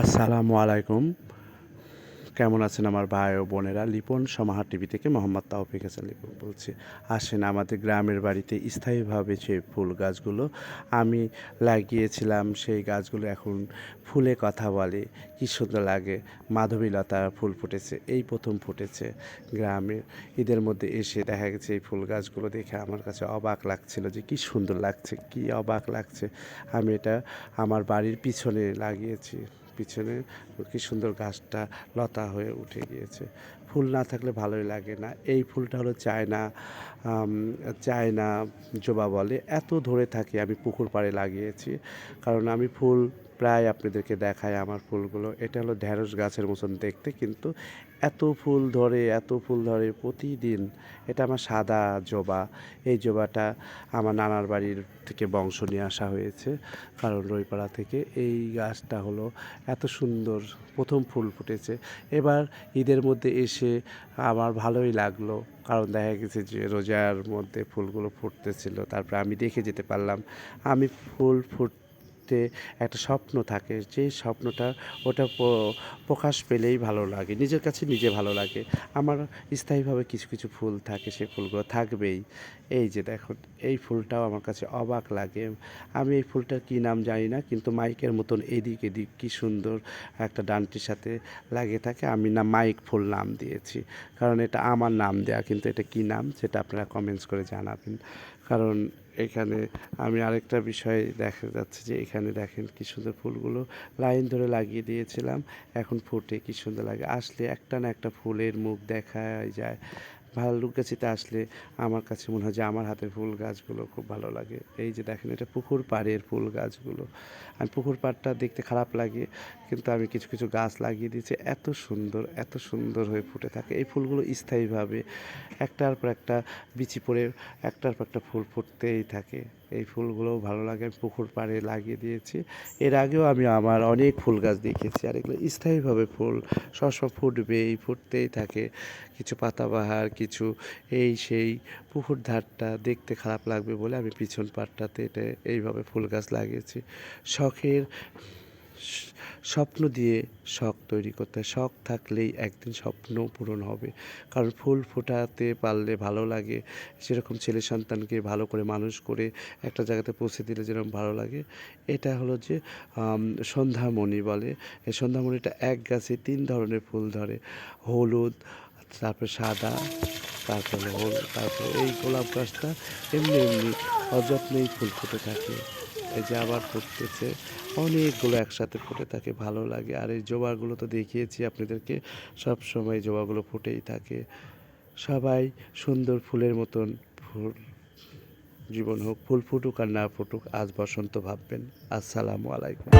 আসসালামু আলাইকুম। কেমন আছেন আমার ভাই ও বোনেরা? লিপন সমাহার টিভি থেকে মোহাম্মদ তাওফিক হাসান লিপন বলছি। আসেন আমাদের গ্রামের বাড়িতে স্থায়ীভাবে যে ফুল গাছগুলো, আমি লাগিয়েছিলাম সেই গাছগুলো এখন ফুলে কথা বলে। কী সুন্দর লাগে, মাধবীলতা ফুল ফুটেছে, এই প্রথম ফুটেছে গ্রামে। ঈদের মধ্যে এসে দেখা গেছে এই ফুল গাছগুলো দেখে আমার কাছে অবাক লাগছিল যে কী সুন্দর লাগছে, কী অবাক লাগছে। আমি এটা আমার বাড়ির পিছনে লাগিয়েছি। পিছনে কি সুন্দর গাছটা লতা হয়ে উঠে গিয়েছে। ফুল না থাকলে ভালোই লাগে না। এই ফুলটা হলো চায়না চায়না জবা বলে। এত ধরে থাকি আমি পুকুর পাড়ে লাগিয়েছি। কারণ আমি ফুল প্রায় আপনাদেরকে দেখায় আমার ফুলগুলো। এটা হলো ঢ্যাঁড়স গাছের মতন দেখতে, কিন্তু এত ফুল ধরে, এত ফুল ধরে প্রতিদিন এটা আমার সাদা জবা। এই জবাটা আমার নানার বাড়ির থেকে বংশ নিয়ে আসা হয়েছে, কারণ রইপাড়া থেকে। এই গাছটা হলো এত সুন্দর, প্রথম ফুল ফুটেছে। এবার ঈদের মধ্যে এসে আমার ভালোই লাগল, কারণ দেখা গেছে যে রোজার মধ্যে ফুলগুলো ফুটতেছিল, তারপরে আমি দেখে যেতে পারলাম। আমি ফুল ফুটতে একটা স্বপ্ন থাকে, যে স্বপ্নটা ওটা প্রকাশ পেলেই ভালো লাগে, নিজের কাছে নিজে ভালো লাগে। আমার স্থায়ীভাবে কিছু কিছু ফুল থাকে, সে ফুলগুলো থাকবেই। এই যে দেখুন, এই ফুলটাও আমার কাছে অবাক লাগে। আমি এই ফুলটার কী নাম জানি না, কিন্তু মাইকের মতন এদিক এদিক কী সুন্দর একটা ডানটির সাথে লাগিয়ে থাকে। আমি না মাইক ফুল নাম দিয়েছি, কারণ এটা আমার নাম দেয়া, কিন্তু এটা কী নাম সেটা আপনারা কমেন্টস করে জানাবেন। কারণ এখানে আমি আরেকটা বিষয় দেখা যাচ্ছে যে এখানে দেখেন কী সুন্দর ফুলগুলো লাইন ধরে লাগিয়ে দিয়েছিলাম। এখন ফুটে কী সুন্দর লাগে। আসলে একটা না একটা ফুলের মুখ দেখাই যায়। ভাল্লুকগাছিতে আসলে আমার কাছে মনে হয় যে আমার হাতের ফুল গাছগুলো খুব ভালো লাগে। এই যে দেখেন, এটা পুকুর পাড়ের ফুল গাছগুলো। আমি পুকুর পাড়টা দেখতে খারাপ লাগে, কিন্তু আমি কিছু কিছু গাছ লাগিয়ে দিয়েছি। এত সুন্দর এত সুন্দর হয়ে ফুটে থাকে। এই ফুলগুলো স্থায়ীভাবে একটার পর একটা বিচি পড়ে একটার পর একটা ফুল ফুটতেই থাকে। এই ফুলগুলোও ভালো লাগে। আমি পুকুর পাড়ে লাগিয়ে দিয়েছি। এর আগেও আমি আমার অনেক ফুল গাছ দেখেছি আর এগুলো স্থায়ীভাবে ফুল সবসময় ফুটবেই, ফুটতেই থাকে। কিছু পাতাবাহার কিছু, এই সেই পুকুর ধারটা দেখতে খারাপ লাগবে বলে আমি পিছন পাড়টাতে এটা এইভাবে ফুল গাছ লাগিয়েছি। শখের স্বপ্ন দিয়ে শখ তৈরি করতে হয়। শখ থাকলেই একদিন স্বপ্ন পূরণ হবে। কারণ ফুল ফোটাতে পারলে ভালো লাগে। সেরকম ছেলে সন্তানকে ভালো করে মানুষ করে একটা জায়গাতে পৌঁছে দিলে যেরকম ভালো লাগে। এটা হলো যে সন্ধ্যামণি বলে। এই সন্ধ্যামণিটা এক গাছে তিন ধরনের ফুল ধরে। হলুদ তারপরে সাদা, তারপরে হল তারপরে এই গোলাপ গাছটা এমনি এমনি অযত্নেই ফুল ফুটে থাকে। এই যে আবার ফুটতেছে, অনেকগুলো একসাথে ফুটে থাকে, ভালো লাগে। আর এই জবাগুলো তো দেখিয়েছি আপনাদেরকে, সব সময় জবাগুলো ফুটেই থাকে। সবাই সুন্দর ফুলের মতন ফুল, জীবন হোক, ফুল ফুটুক আর না ফুটুক, আজ বসন্ত ভাববেন। আসসালামু আলাইকুম।